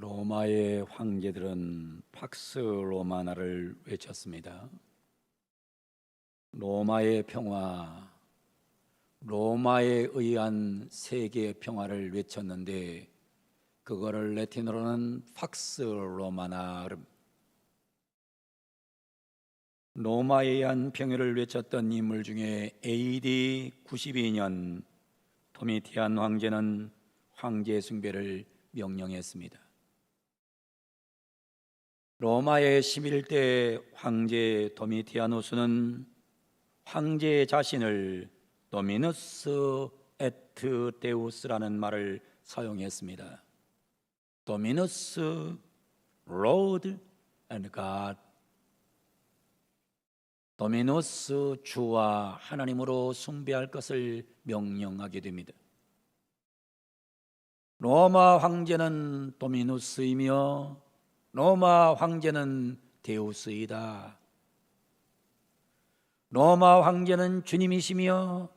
로마의 황제들은 팍스 로마나를 외쳤습니다. 로마의 평화, 로마에 의한 세계의 평화를 외쳤는데 그거를 레틴어로는 팍스 로마나 로마에 의한 평화를 외쳤던 인물 중에 AD 92년 도미티안 황제는 황제 숭배를 명령했습니다. 로마의 11대 황제 도미티아누스는 황제 자신을 도미누스 에트 데우스라는 말을 사용했습니다. 도미누스 로드 앤 갓. 도미누스 주와 하나님으로 숭배할 것을 명령하게 됩니다. 로마 황제는 도미누스이며 로마 황제는 데우스이다. 로마 황제는 주님이시며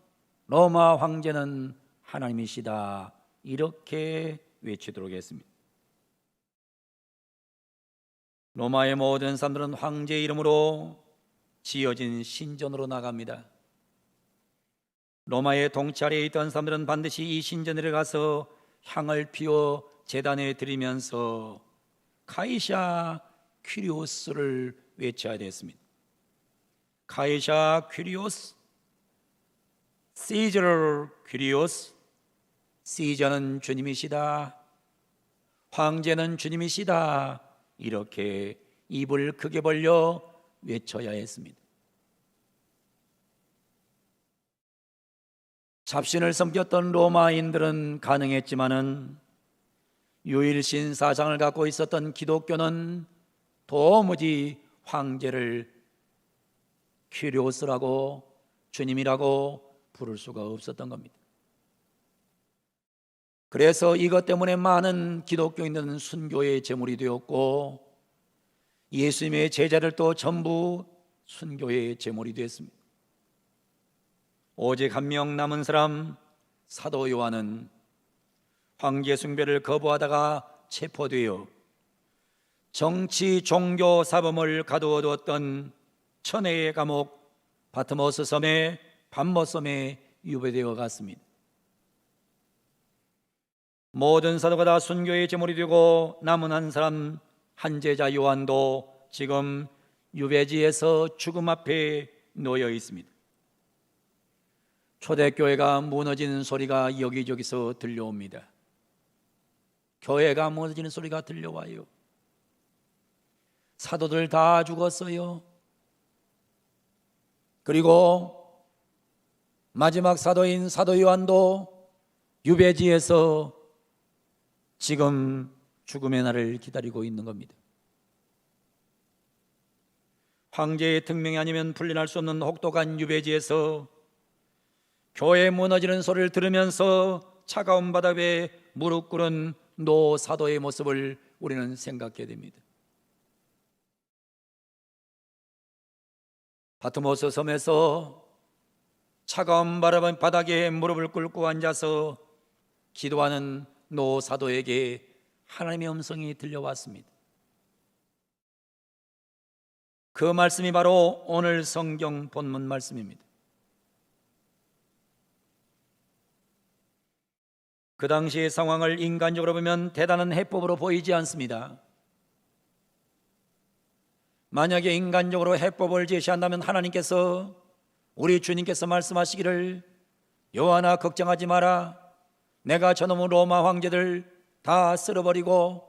로마 황제는 하나님이시다. 이렇게 외치도록 했습니다. 로마의 모든 사람들은 황제 이름으로 지어진 신전으로 나갑니다. 로마의 동찰에 있던 사람들은 반드시 이 신전에 가서 향을 피워 제단에 드리면서 카이샤 퀴리오스를 외쳐야 됐습니다. 카이샤 퀴리오스, 시저 퀴리오스, 시저는 주님이시다. 황제는 주님이시다. 이렇게 입을 크게 벌려 외쳐야 했습니다. 잡신을 섬겼던 로마인들은 가능했지만은 유일신 사상을 갖고 있었던 기독교는 도무지 황제를 퀴리오스라고 주님이라고 부를 수가 없었던 겁니다. 그래서 이것 때문에 많은 기독교인들은 순교의 제물이 되었고 예수님의 제자들 도 전부 순교의 제물이 되었습니다. 오직 한 명 남은 사람 사도 요한은 황제 숭배를 거부하다가 체포되어 정치 종교 사범을 가두어 두었던 천혜의 감옥 바트모스 섬의 반모 섬에 유배되어 갔습니다. 모든 사도가 다 순교의 제물이 되고 남은 한 사람 한 제자 요한도 지금 유배지에서 죽음 앞에 놓여 있습니다. 초대교회가 무너지는 소리가 여기저기서 들려옵니다. 교회가 무너지는 소리가 들려와요. 사도들 다 죽었어요. 그리고 마지막 사도인 사도 요한도 유배지에서 지금 죽음의 날을 기다리고 있는 겁니다. 황제의 특명이 아니면 풀려날 수 없는 혹독한 유배지에서 교회 무너지는 소리를 들으면서 차가운 바닥에 무릎 꿇은 노 사도의 모습을 우리는 생각해야 됩니다. 바트모스 섬에서 차가운 바람 바닥에 무릎을 꿇고 앉아서 기도하는 노 사도에게 하나님의 음성이 들려왔습니다. 그 말씀이 바로 오늘 성경 본문 말씀입니다. 그 당시의 상황을 인간적으로 보면 대단한 해법으로 보이지 않습니다. 만약에 인간적으로 해법을 제시한다면 하나님께서 우리 주님께서 말씀하시기를 요한아 걱정하지 마라. 내가 저놈의 로마 황제들 다 쓸어버리고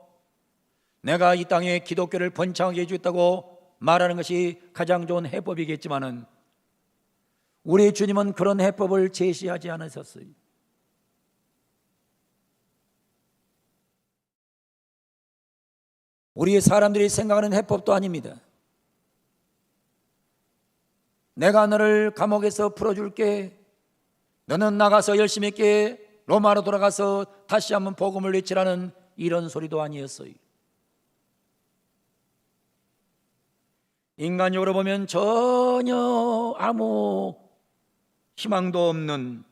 내가 이 땅에 기독교를 번창하게 해주겠다고 말하는 것이 가장 좋은 해법이겠지만은 우리 주님은 그런 해법을 제시하지 않으셨어요. 우리 사람들이 생각하는 해법도 아닙니다. 내가 너를 감옥에서 풀어줄게. 너는 나가서 열심히 있게 로마로 돌아가서 다시 한번 복음을 외치라는 이런 소리도 아니었어요. 인간적으로 보면 전혀 아무 희망도 없는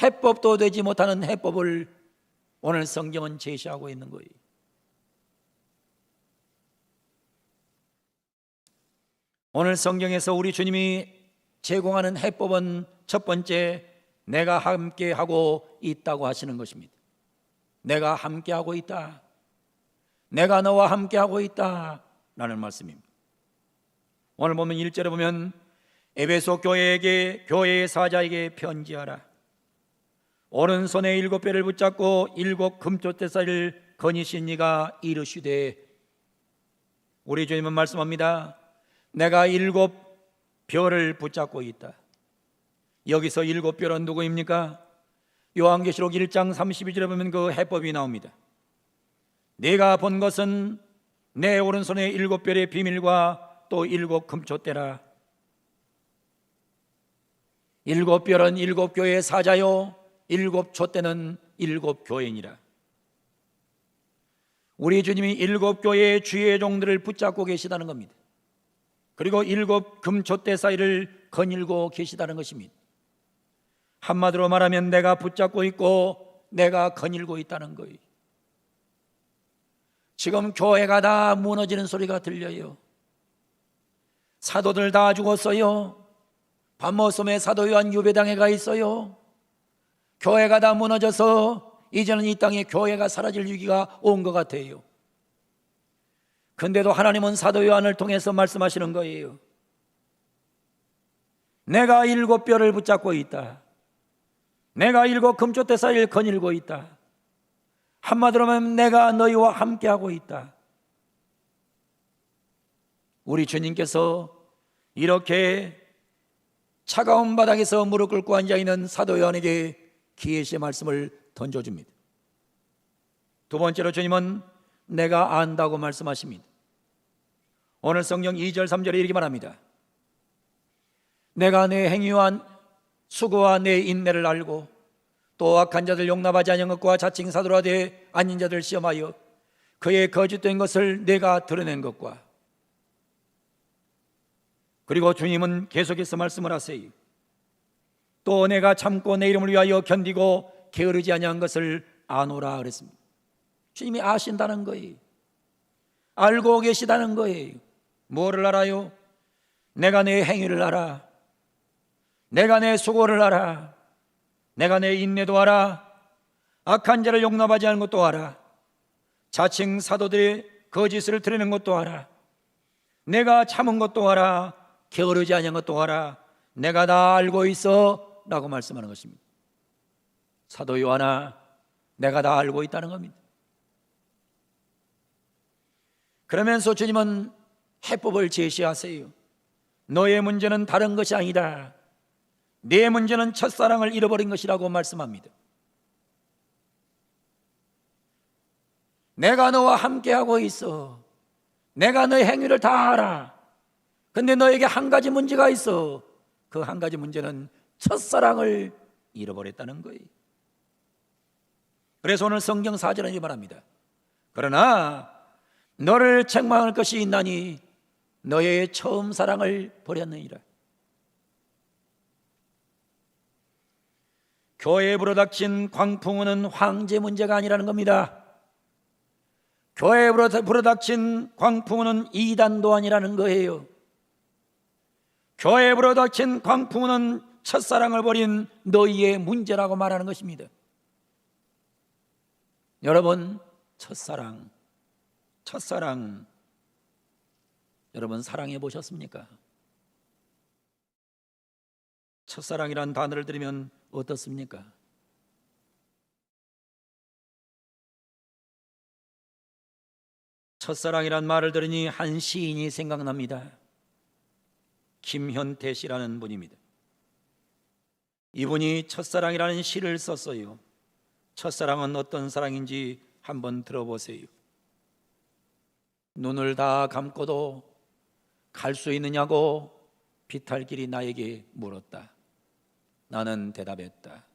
해법도 되지 못하는 해법을 오늘 성경은 제시하고 있는 거예요. 오늘 성경에서 우리 주님이 제공하는 해법은 첫 번째 내가 함께 하고 있다고 하시는 것입니다. 내가 함께 하고 있다. 내가 너와 함께 하고 있다. 라는 말씀입니다. 오늘 보면 1절에 보면 에베소 교회에게 교회의 사자에게 편지하라. 오른손에 일곱 뼈를 붙잡고 일곱 금조대살을 거니신 이가 이르시되 우리 주님은 말씀합니다. 내가 일곱 뼈를 붙잡고 있다. 여기서 일곱 뼈는 누구입니까? 요한계시록 1장 32절에 보면 그 해법이 나옵니다. 내가 본 것은 내 오른손에 일곱 뼈의 비밀과 또 일곱 금초대라. 일곱 뼈는 일곱 교회의 사자요, 일곱 촛대는 일곱 교인이라. 우리 주님이 일곱 교회의 주의 종들을 붙잡고 계시다는 겁니다. 그리고 일곱 금촛대 사이를 거닐고 계시다는 것입니다. 한마디로 말하면 내가 붙잡고 있고 내가 거닐고 있다는 거예요. 지금 교회가 다 무너지는 소리가 들려요. 사도들 다 죽었어요. 밤모섬에 사도 요한 유배당에 가 있어요. 교회가 다 무너져서 이제는 이 땅에 교회가 사라질 위기가 온 것 같아요. 근데도 하나님은 사도 요한을 통해서 말씀하시는 거예요. 내가 일곱 뼈를 붙잡고 있다. 내가 일곱 금조대 사이를 거닐고 있다. 한마디로 하면 내가 너희와 함께하고 있다. 우리 주님께서 이렇게 차가운 바닥에서 무릎 꿇고 앉아 있는 사도 요한에게 기회시의 말씀을 던져줍니다. 두 번째로 주님은 내가 안다고 말씀하십니다. 오늘 성경 2절 3절에 이렇게 말합니다. 내가 내 행위와 수고와 내 인내를 알고 또 악한 자들 용납하지 것과 자칭 사도라 되 아닌 자들 시험하여 그의 거짓된 것을 내가 드러낸 것과 그리고 주님은 계속해서 말씀을 하세요. 또 내가 참고 내 이름을 위하여 견디고 게으르지 아니한 것을 아노라 그랬습니다. 주님이 아신다는 거예요. 알고 계시다는 거예요. 뭐를 알아요? 내가 내 행위를 알아. 내가 내 수고를 알아. 내가 내 인내도 알아. 악한 자를 용납하지 않은 것도 알아. 자칭 사도들의 거짓을 드리는 것도 알아. 내가 참은 것도 알아. 게으르지 아니한 것도 알아. 내가 다 알고 있어. 라고 말씀하는 것입니다. 사도 요하나 내가 다 알고 있다는 겁니다. 그러면서 주님은 해법을 제시하세요. 너의 문제는 다른 것이 아니다. 내 문제는 첫사랑을 잃어버린 것이라고 말씀합니다. 내가 너와 함께하고 있어. 내가 너의 행위를 다 알아. 근데 너에게 한 가지 문제가 있어. 그 한 가지 문제는 첫사랑을 잃어버렸다는 거예요. 그래서 오늘 성경 사절은 이 말합니다. 그러나 너를 책망할 것이 있나니 너의 처음 사랑을 버렸느니라. 교회에 불어닥친 광풍은 황제 문제가 아니라는 겁니다. 교회에 불어닥친 광풍은 이단도 아니라는 거예요. 교회에 불어닥친 광풍은 첫사랑을 버린 너희의 문제라고 말하는 것입니다. 여러분, 첫사랑, 첫사랑, 여러분 사랑해 보셨습니까? 첫사랑이란 단어를 들으면 어떻습니까? 첫사랑이란 말을 들으니 한 시인이 생각납니다. 김현태 씨라는 분입니다. 이분이 첫사랑이라는 시를 썼어요. 첫사랑은 어떤 사랑인지 한번 들어보세요. 눈을 다 감고도 갈 수 있느냐고 비탈길이 나에게 물었다. 나는 대답했다.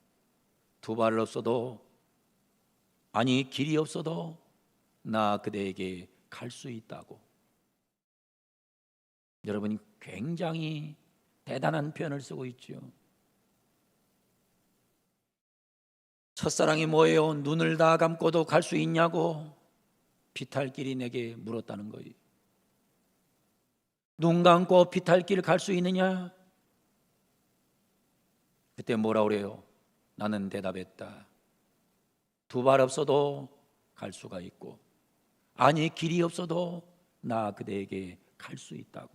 두 발을 없어도 아니 길이 없어도 나 그대에게 갈 수 있다고. 여러분이 굉장히 대단한 표현을 쓰고 있죠. 첫사랑이 뭐예요? 눈을 다 감고도 갈 수 있냐고 비탈길이 내게 물었다는 거예요. 눈 감고 비탈길 갈 수 있느냐? 그때 뭐라 그래요? 나는 대답했다. 두 발 없어도 갈 수가 있고, 아니 길이 없어도 나 그대에게 갈 수 있다고.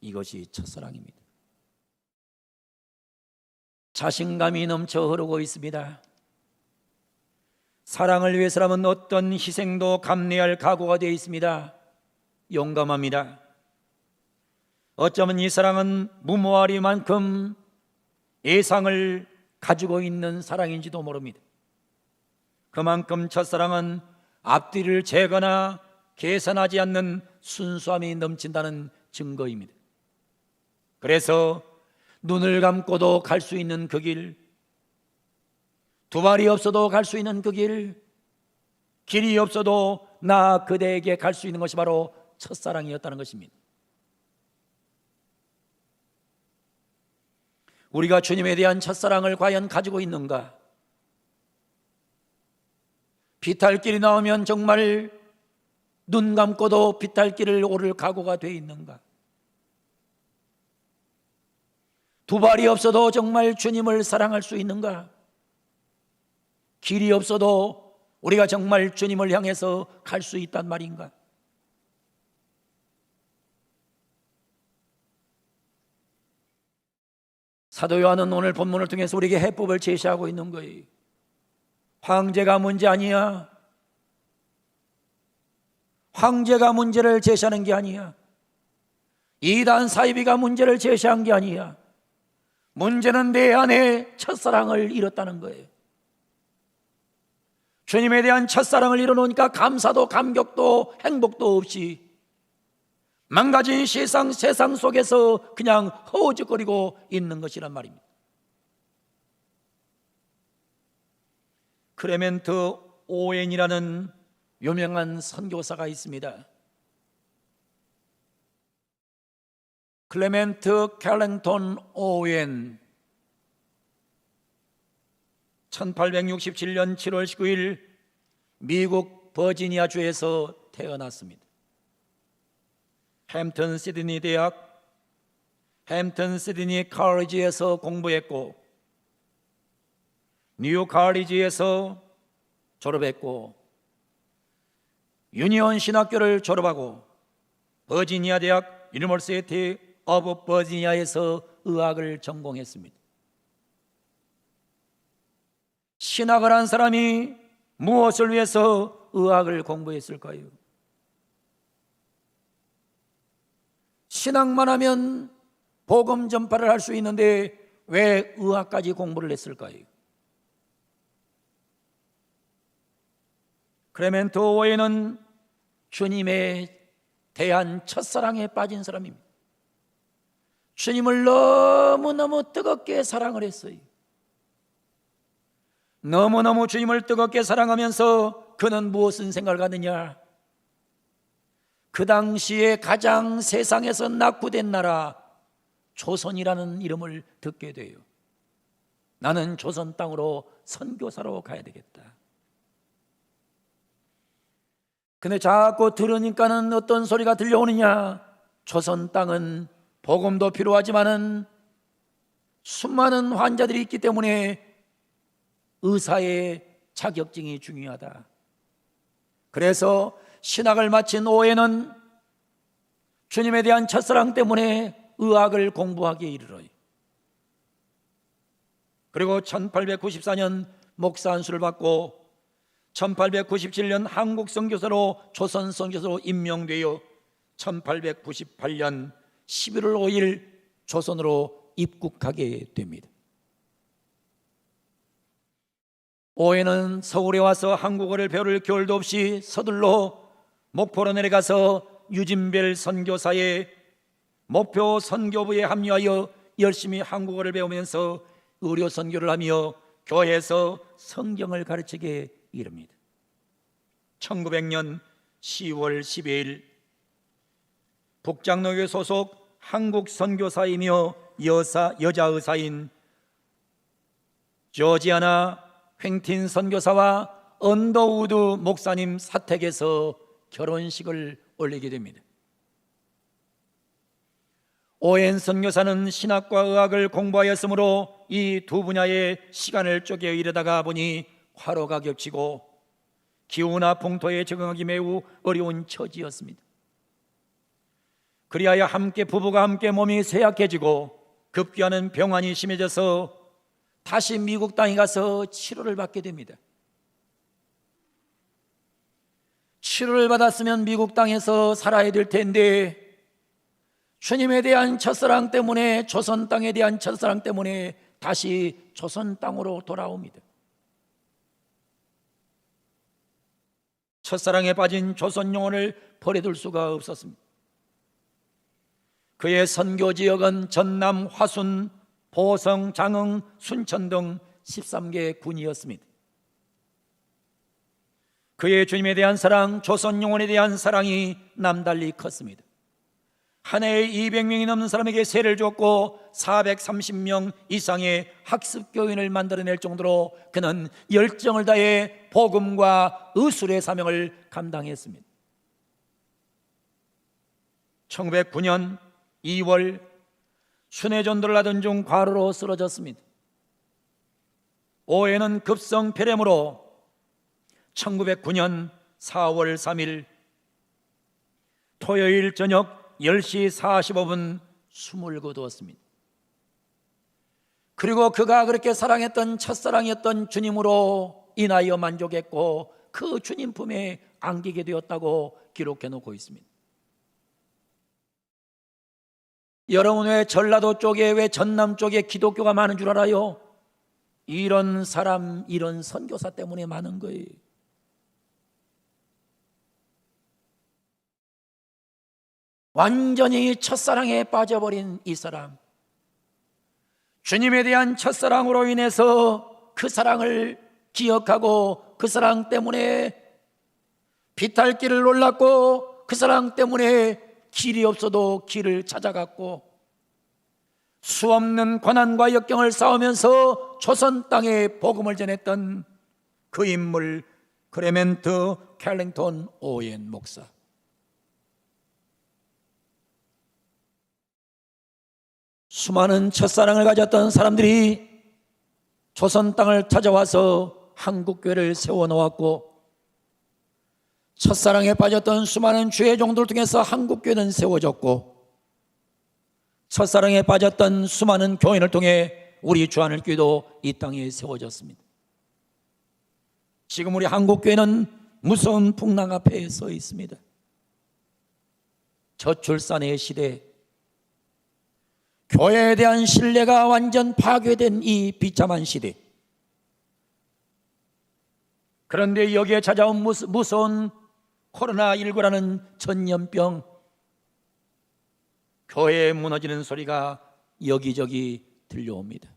이것이 첫사랑입니다. 자신감이 넘쳐 흐르고 있습니다. 사랑을 위해서라면 어떤 희생도 감내할 각오가 되어 있습니다. 용감합니다. 어쩌면 이 사랑은 무모하리만큼 예상을 가지고 있는 사랑인지도 모릅니다. 그만큼 첫사랑은 앞뒤를 재거나 계산하지 않는 순수함이 넘친다는 증거입니다. 그래서 눈을 감고도 갈 수 있는 그 길, 두 발이 없어도 갈 수 있는 그 길, 길이 없어도 나 그대에게 갈 수 있는 것이 바로 첫사랑이었다는 것입니다. 우리가 주님에 대한 첫사랑을 과연 가지고 있는가? 비탈길이 나오면 정말 눈 감고도 비탈길을 오를 각오가 돼 있는가? 두 발이 없어도 정말 주님을 사랑할 수 있는가? 길이 없어도 우리가 정말 주님을 향해서 갈 수 있단 말인가? 사도 요한은 오늘 본문을 통해서 우리에게 해법을 제시하고 있는 거예요. 황제가 문제 아니야. 황제가 문제를 제시하는 게 아니야. 이단 사이비가 문제를 제시한 게 아니야. 문제는 내 안에 첫사랑을 잃었다는 거예요. 주님에 대한 첫사랑을 잃어놓으니까 감사도 감격도 행복도 없이 망가진 세상 세상 속에서 그냥 허우적거리고 있는 것이란 말입니다. 크레멘트 오웬이라는 유명한 선교사가 있습니다. 클레멘트 캘랭톤 오웬 1867년 7월 19일 미국 버지니아 주에서 태어났습니다. 햄튼 시드니 대학 햄튼 시드니 칼리지에서 공부했고 뉴욕 칼리지에서 졸업했고 유니온 신학교를 졸업하고 버지니아 대학 유니버시티 오브 버지니아에서 의학을 전공했습니다. 신학을 한 사람이 무엇을 위해서 의학을 공부했을까요? 신학만 하면 복음 전파를 할 수 있는데 왜 의학까지 공부를 했을까요? 크레멘토 오에는 주님에 대한 첫사랑에 빠진 사람입니다. 주님을 너무너무 뜨겁게 사랑을 했어요. 너무너무 주님을 뜨겁게 사랑하면서 그는 무엇을 생각을 하느냐? 그 당시에 가장 세상에서 낙후된 나라 조선이라는 이름을 듣게 돼요. 나는 조선 땅으로 선교사로 가야 되겠다. 근데 자꾸 들으니까는 어떤 소리가 들려오느냐? 조선 땅은 복음도 필요하지만은 수많은 환자들이 있기 때문에 의사의 자격증이 중요하다. 그래서 신학을 마친 오해는 주님에 대한 첫사랑 때문에 의학을 공부하기에 이르러요. 그리고 1894년 목사 안수를 받고 1897년 한국 선교사로 조선 선교사로 임명되어 1898년 11월 5일 조선으로 입국하게 됩니다. 오해는 서울에 와서 한국어를 배울 겨울도 없이 서둘러 목포로 내려가서 유진별 선교사의 목표 선교부에 합류하여 열심히 한국어를 배우면서 의료 선교를 하며 교회에서 성경을 가르치게 이릅니다. 1900년 10월 12일 북장로교 소속 한국 선교사이며 여사 여자 의사인 조지아나 횡틴 선교사와 언더우드 목사님 사택에서 결혼식을 올리게 됩니다. 오엔 선교사는 신학과 의학을 공부하였으므로 이 두 분야의 시간을 쪼개 이르다가 보니 화로가 겹치고 기후나 풍토에 적응하기 매우 어려운 처지였습니다. 그리하여 함께 부부가 함께 몸이 쇠약해지고 급기야는 병환이 심해져서 다시 미국 땅에 가서 치료를 받게 됩니다. 치료를 받았으면 미국 땅에서 살아야 될 텐데 주님에 대한 첫사랑 때문에 조선 땅에 대한 첫사랑 때문에 다시 조선 땅으로 돌아옵니다. 첫사랑에 빠진 조선 영혼을 버려둘 수가 없었습니다. 그의 선교 지역은 전남, 화순, 보성, 장흥, 순천 등 13개 군이었습니다. 그의 주님에 대한 사랑, 조선 영혼에 대한 사랑이 남달리 컸습니다. 한 해에 200명이 넘는 사람에게 세를 줬고 430명 이상의 학습 교인을 만들어낼 정도로 그는 열정을 다해 복음과 의술의 사명을 감당했습니다. 1909년 2월 순회 전도를 하던 중 과로로 쓰러졌습니다. 오해는 급성 폐렴으로 1909년 4월 3일 토요일 저녁 10시 45분 숨을 거두었습니다. 그리고 그가 그렇게 사랑했던 첫사랑이었던 주님으로 인하여 만족했고 그 주님 품에 안기게 되었다고 기록해 놓고 있습니다. 여러분 왜 전라도 쪽에 왜 전남 쪽에 기독교가 많은 줄 알아요? 이런 사람, 이런 선교사 때문에 많은 거예요. 완전히 첫사랑에 빠져버린 이 사람. 주님에 대한 첫사랑으로 인해서 그 사랑을 기억하고 그 사랑 때문에 비탈길을 놀랐고 그 사랑 때문에 길이 없어도 길을 찾아갔고 수없는 고난과 역경을 싸우면서 조선 땅에 복음을 전했던 그 인물 크레멘트 캘링턴 오웬 목사. 수많은 첫사랑을 가졌던 사람들이 조선 땅을 찾아와서 한국교회를 세워놓았고 첫사랑에 빠졌던 수많은 주의 종들 통해서 한국교회는 세워졌고 첫사랑에 빠졌던 수많은 교인을 통해 우리 주하늘교회도 이 땅에 세워졌습니다. 지금 우리 한국교회는 무서운 풍랑 앞에 서 있습니다. 저출산의 시대, 교회에 대한 신뢰가 완전 파괴된 이 비참한 시대. 그런데 여기에 찾아온 무서운 코로나19라는 전염병, 교회에 무너지는 소리가 여기저기 들려옵니다.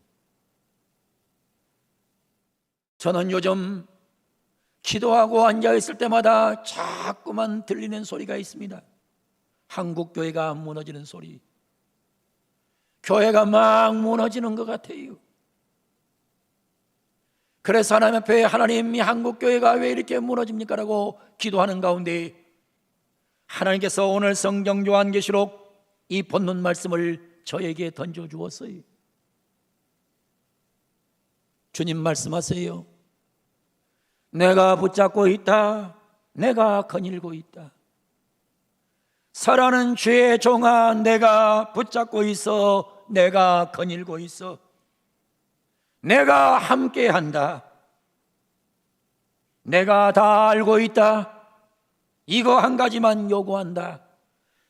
저는 요즘 기도하고 앉아있을 때마다 자꾸만 들리는 소리가 있습니다. 한국교회가 무너지는 소리. 교회가 막 무너지는 것 같아요. 그래서 하나님 앞에 하나님 이 한국 교회가 왜 이렇게 무너집니까라고 기도하는 가운데 하나님께서 오늘 성경 요한계시록 이 본문 말씀을 저에게 던져 주었어요. 주님 말씀하세요. 내가 붙잡고 있다. 내가 거닐고 있다. 살아는 죄의 종아 내가 붙잡고 있어 내가 거닐고 있어 내가 함께 한다. 내가 다 알고 있다. 이거 한 가지만 요구한다.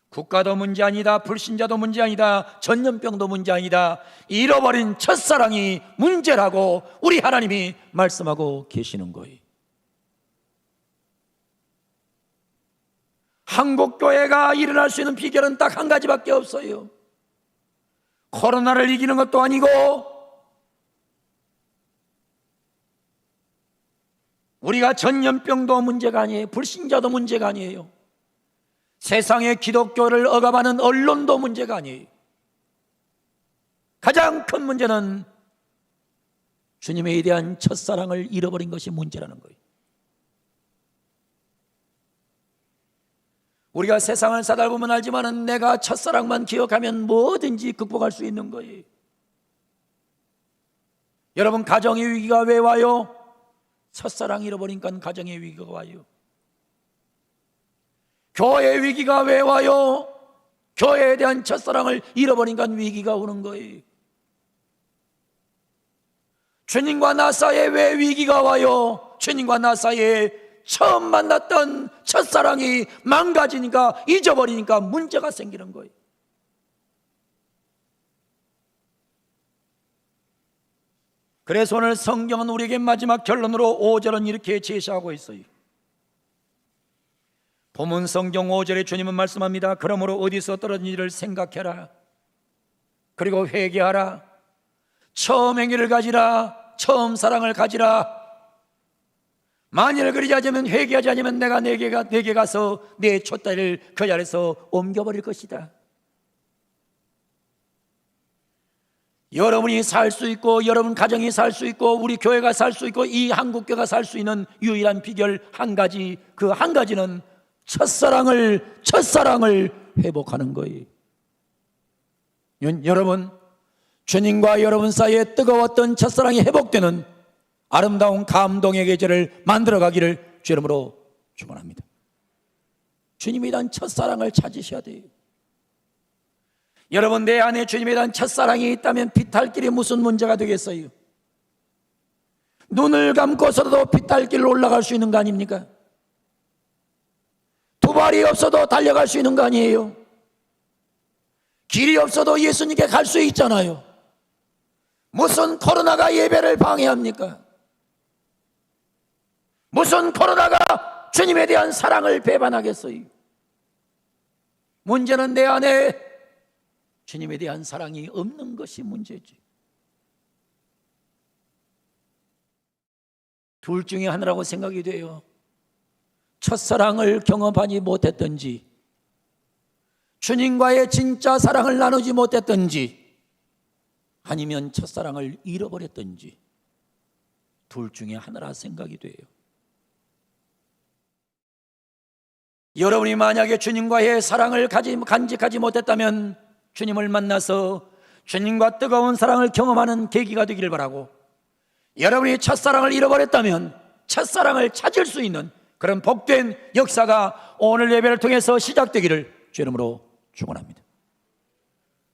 국가도 문제 아니다. 불신자도 문제 아니다. 전염병도 문제 아니다. 잃어버린 첫사랑이 문제라고 우리 하나님이 말씀하고 계시는 거예요 한국 교회가 일어날 수 있는 비결은 딱 한 가지밖에 없어요. 코로나를 이기는 것도 아니고 우리가 전염병도 문제가 아니에요. 불신자도 문제가 아니에요. 세상의 기독교를 억압하는 언론도 문제가 아니에요. 가장 큰 문제는 주님에 대한 첫사랑을 잃어버린 것이 문제라는 거예요. 우리가 세상을 사달보면 알지만은 내가 첫사랑만 기억하면 뭐든지 극복할 수 있는 거예요. 여러분 가정의 위기가 왜 와요? 첫사랑 잃어버리니까 가정의 위기가 와요. 교회 위기가 왜 와요? 교회에 대한 첫사랑을 잃어버리니까 위기가 오는 거예요. 주님과 나 사이에 왜 위기가 와요? 주님과 나 사이에 처음 만났던 첫사랑이 망가지니까 잊어버리니까 문제가 생기는 거예요. 그래서 오늘 성경은 우리에게 마지막 결론으로 5절은 이렇게 제시하고 있어요. 본문 성경 5절에 주님은 말씀합니다. 그러므로 어디서 떨어진 일을 생각해라. 그리고 회개하라. 처음 행위를 가지라. 처음 사랑을 가지라. 만일 그러지 않으면 회개하지 않으면 내가 내게 가서 내 촛다리를 그 자리에서 옮겨버릴 것이다. 여러분이 살 수 있고 여러분 가정이 살 수 있고 우리 교회가 살 수 있고 이 한국교회가 살 수 있는 유일한 비결 한 가지 그 한 가지는 첫사랑을 첫사랑을 회복하는 거예요. 여- 여러분 주님과 여러분 사이에 뜨거웠던 첫사랑이 회복되는 아름다운 감동의 계절을 만들어 가기를 주 이름으로 축원합니다. 주님에 대한 첫사랑을 찾으셔야 돼요. 여러분 내 안에 주님에 대한 첫사랑이 있다면 빛할 길이 무슨 문제가 되겠어요? 눈을 감고서도 빛할 길로 올라갈 수 있는 거 아닙니까? 두 발이 없어도 달려갈 수 있는 거 아니에요? 길이 없어도 예수님께 갈 수 있잖아요. 무슨 코로나가 예배를 방해합니까? 무슨 코로나가 주님에 대한 사랑을 배반하겠어요? 문제는 내 안에 주님에 대한 사랑이 없는 것이 문제지. 둘 중에 하나라고 생각이 돼요. 첫사랑을 경험하지 못했던지, 주님과의 진짜 사랑을 나누지 못했던지, 아니면 첫사랑을 잃어버렸던지, 둘 중에 하나라 생각이 돼요. 여러분이 만약에 주님과의 사랑을 간직하지 못했다면 주님을 만나서 주님과 뜨거운 사랑을 경험하는 계기가 되기를 바라고 여러분이 첫사랑을 잃어버렸다면 첫사랑을 찾을 수 있는 그런 복된 역사가 오늘 예배를 통해서 시작되기를 주 이름으로 축원합니다.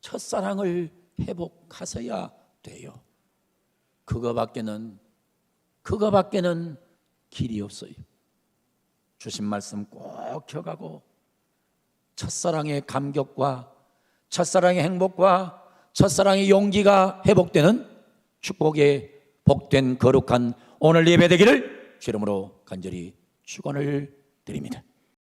첫사랑을 회복하셔야 돼요. 그거밖에는 그거밖에는 길이 없어요. 주신 말씀 꼭 기억하고 첫사랑의 감격과 첫사랑의 행복과 첫사랑의 용기가 회복되는 축복의 복된 거룩한 오늘 예배 되기를 주 이름으로 간절히 축원을 드립니다.